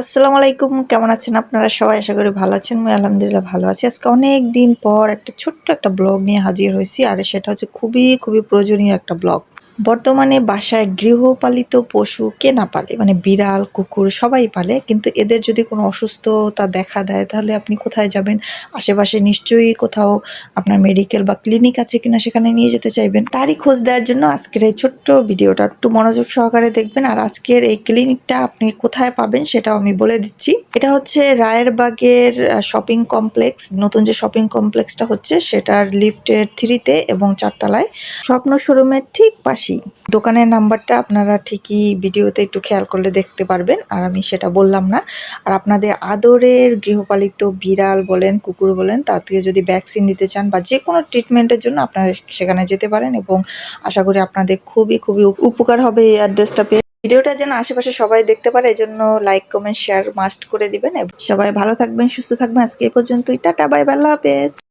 আসসালামু আলাইকুম কেমন আছেন আপনারা সবাই? আশা করি ভালো আছেন, আমি আলহামদুলিল্লাহ ভালো আছি। আজকে অনেক দিন পর একটা ছোট্ট একটা ব্লগ নিয়ে হাজির হয়েছি, আর সেটা হচ্ছে খুবই খুবই প্রয়োজনীয় একটা ব্লগ। বর্তমানে বাসায় গৃহপালিত পশু কে না পালে মানে বিড়াল, কুকুর সবাই পালে, কিন্তু এদের যদি কোনো অসুস্থতা দেখা দেয়, তাহলে আপনি কোথায় যাবেন? আশেপাশে নিশ্চয়ই কোথাও আপনার মেডিকেল বা ক্লিনিক আছে কিনা সেখানে নিয়ে যেতে চাইবেন। তারই খোঁজ দেওয়ার জন্য আজকের এই ছোট্ট ভিডিওটা, একটু মনোযোগ সহকারে দেখবেন। আর আজকের এই ক্লিনিকটা আপনি কোথায় পাবেন সেটাও আমি বলে দিচ্ছি। এটা হচ্ছে রায়েরবাগের শপিং কমপ্লেক্স নতুন যে শপিং কমপ্লেক্সটা হচ্ছে সেটার লিফটের থ্রিতে এবং চারতলায়। স্বপ্ন শোরুমের ঠিক পাশেই। দোকানের নাম্বারটা আপনারা ঠিকই ভিডিওতে একটু খেয়াল করলে দেখতে পারবেন। আর আমি সেটা বললাম না। আর আপনাদের আদরের গৃহপালিত বিড়াল বলেন, কুকুর বলেন, তার থেকে যদি ভ্যাকসিন দিতে চান বা যে কোনো ট্রিটমেন্টের জন্য আপনারা সেখানে যেতে পারেন। এবং আশা করি আপনাদের খুবই খুবই উপ- উপকার হবে এই অ্যাড্রেসটা পেয়ে। ভিডিওটা যেন আশেপাশে সবাই দেখতে পারে, এজন্য লাইক কমেন্ট শেয়ার মাস্ট করে দিবেন। সবাই ভালো থাকবেন, সুস্থ থাকবেন। আজকে এই পর্যন্তই। টাটা বাই আল্লাহ হাফেজ।